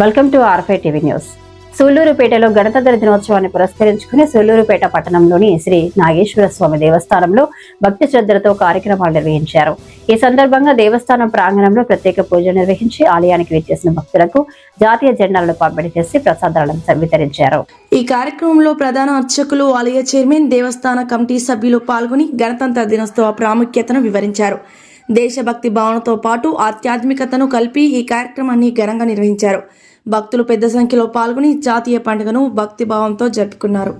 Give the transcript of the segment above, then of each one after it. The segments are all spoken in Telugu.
వెల్కమ్ టు ఆర్ఫై టీవీ న్యూస్ సూళ్ళూరుపేటలో గణతంత్ర దినోత్సవాన్ని పురస్కరించుకుని సూళ్ళూరుపేట పట్టణంలోని శ్రీ నాగేశ్వర స్వామి దేవస్థానంలో భక్తి శ్రద్ధలతో కార్యక్రమాలు నిర్వహించారు. ఈ సందర్భంగా దేవస్థానం ప్రాంగణంలో ప్రత్యేక పూజలు నిర్వహించి ఆలయానికి విచ్చేసిన భక్తులకు జాతీయ జెండాలను పంపిణీ చేసి ప్రసాదాలను వితరించారు ఈ కార్యక్రమంలో ప్రధాన అర్చకులు ఆలయ చైర్మన్ దేవస్థాన కమిటీ సభ్యులు పాల్గొని గణతంత్ర దినోత్సవ ప్రాముఖ్యతను వివరించారు. దేశభక్తి భావనతో పాటు ఆధ్యాత్మికతను కలిపి ఈ కార్యక్రమాన్ని ఘనంగా నిర్వహించారు. భక్తులు పెద్ద సంఖ్యలో పాల్గొని జాతీయ పండుగను భక్తి భావంతో జరుపుకున్నారు.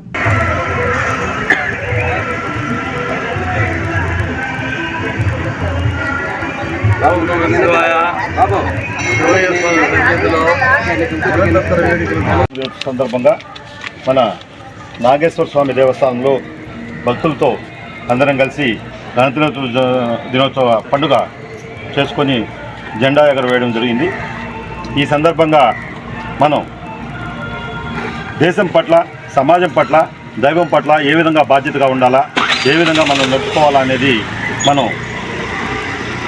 సందర్భంగా మన నాగేశ్వర స్వామి దేవస్థానంలో భక్తులతో అందరం కలిసి గణతంత్ర దినోత్సవ పండుగ చేసుకొని జెండా ఎగరవేయడం జరిగింది. ఈ సందర్భంగా మనం దేశం పట్ల సమాజం పట్ల దైవం పట్ల ఏ విధంగా బాధ్యతగా ఉండాలా ఏ విధంగా మనం నడుచుకోవాలా అనేది మనం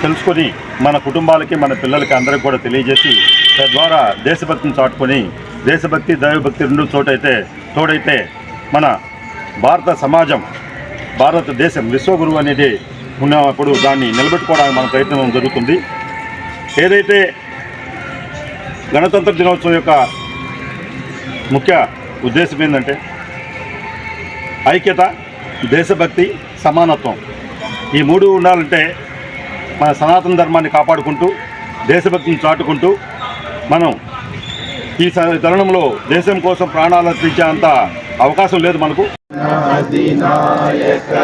తెలుసుకొని మన కుటుంబాలకి మన పిల్లలకి అందరికీ కూడా తెలియజేసి తద్వారా దేశభక్తిని చాటుకొని దేశభక్తి దైవభక్తి రెండు చోటైతే తోడైతే మన భారత సమాజం భారతదేశం విశ్వగురువు అనేది ఉన్నప్పుడు దాన్ని నిలబెట్టుకోవడానికి మన ప్రయత్నం జరుగుతుంది. ఏదైతే గణతంత్ర దినోత్సవం యొక్క ముఖ్య ఉద్దేశం ఏంటంటే ఐక్యత దేశభక్తి సమానత్వం ఈ మూడు ఉండాలంటే మన సనాతన ధర్మాన్ని కాపాడుకుంటూ దేశభక్తిని చాటుకుంటూ మనం ఈ తరుణంలో దేశం కోసం ప్రాణాలు అర్పించేంత అవకాశం లేదు మనకు.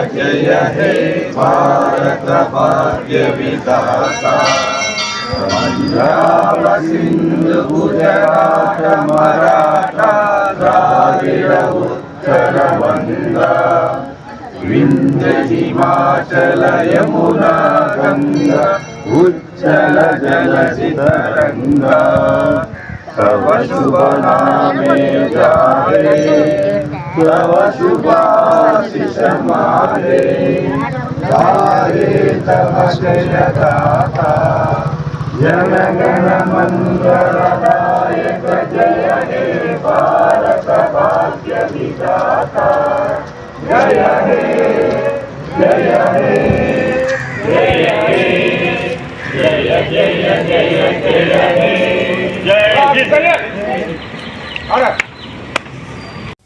జయ హే భారత భాగ్య విధాత పంజాబ సింధు గుజరాత మరాఠా ద్రావిడ ఉచ్చల జల శితరంగా తవ तव शुभाशिष मारे गारे तव जय गाथा जनगण मङ्गलदायक जय हे भारत भाग्य विधाता जय हे जय हे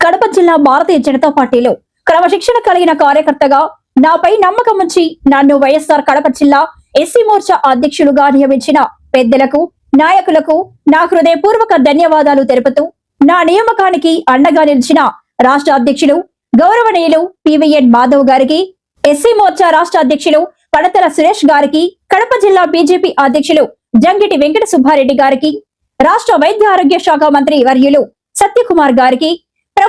కడప జిల్లా భారతీయ జనతా పార్టీలో క్రమశిక్షణ కలిగిన కార్యకర్తగా నాపై నమ్మకం ఉంచి నన్ను వైఎస్ఆర్ కడప జిల్లా ఎస్సీ మోర్చా అధ్యక్షులుగా నియమించిన పెద్దలకు నాయకులకు నా హృదయపూర్వక ధన్యవాదాలు తెలుపుతూ నా నియామకానికి అండగా నిలిచిన రాష్ట్ర అధ్యక్షులు గౌరవనీయులు పివిఎన్ మాధవ్ గారికి ఎస్సీ మోర్చా రాష్ట్ర అధ్యక్షులు పడతల సురేష్ గారికి కడప జిల్లా బీజేపీ అధ్యక్షులు జంగిటి వెంకట సుబ్బారెడ్డి గారికి రాష్ట్ర వైద్య ఆరోగ్య శాఖ మంత్రి వర్యులు సత్యకుమార్ గారికి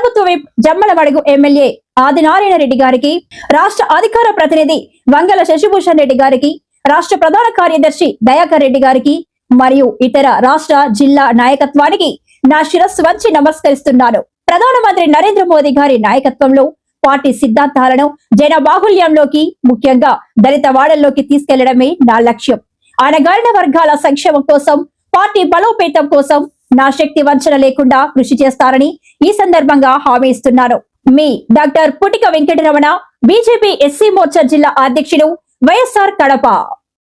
ప్రభుత్వ విప్ జమ్మలమడుగు ఎమ్మెల్యే ఆదినారాయణ రెడ్డి గారికి రాష్ట్ర అధికార ప్రతినిధి వంగల శశిభూషణ్ రెడ్డి గారికి రాష్ట్ర ప్రధాన కార్యదర్శి దయాకర్ రెడ్డి గారికి మరియు ఇతర రాష్ట్ర జిల్లా నాయకత్వానికి నా శిరస్సు వంచి నమస్కరిస్తున్నాను. ప్రధానమంత్రి నరేంద్ర మోదీ గారి నాయకత్వంలో పార్టీ సిద్ధాంతాలను జన బాహుల్యంలోకి ముఖ్యంగా దళిత వాడల్లోకి తీసుకెళ్ళడమే నా లక్ష్యం. అనగారిన వర్గాల సంక్షేమం కోసం పార్టీ బలోపేతం కోసం నా శక్తి వంచన లేకుండా కృషి చేస్తారని ఈ సందర్భంగా హామీ ఇస్తున్నాను మీ doctor Putika Venkataramana BJP SC Morcha జిల్లా అధ్యక్షుడు వైఎస్ఆర్ కడప.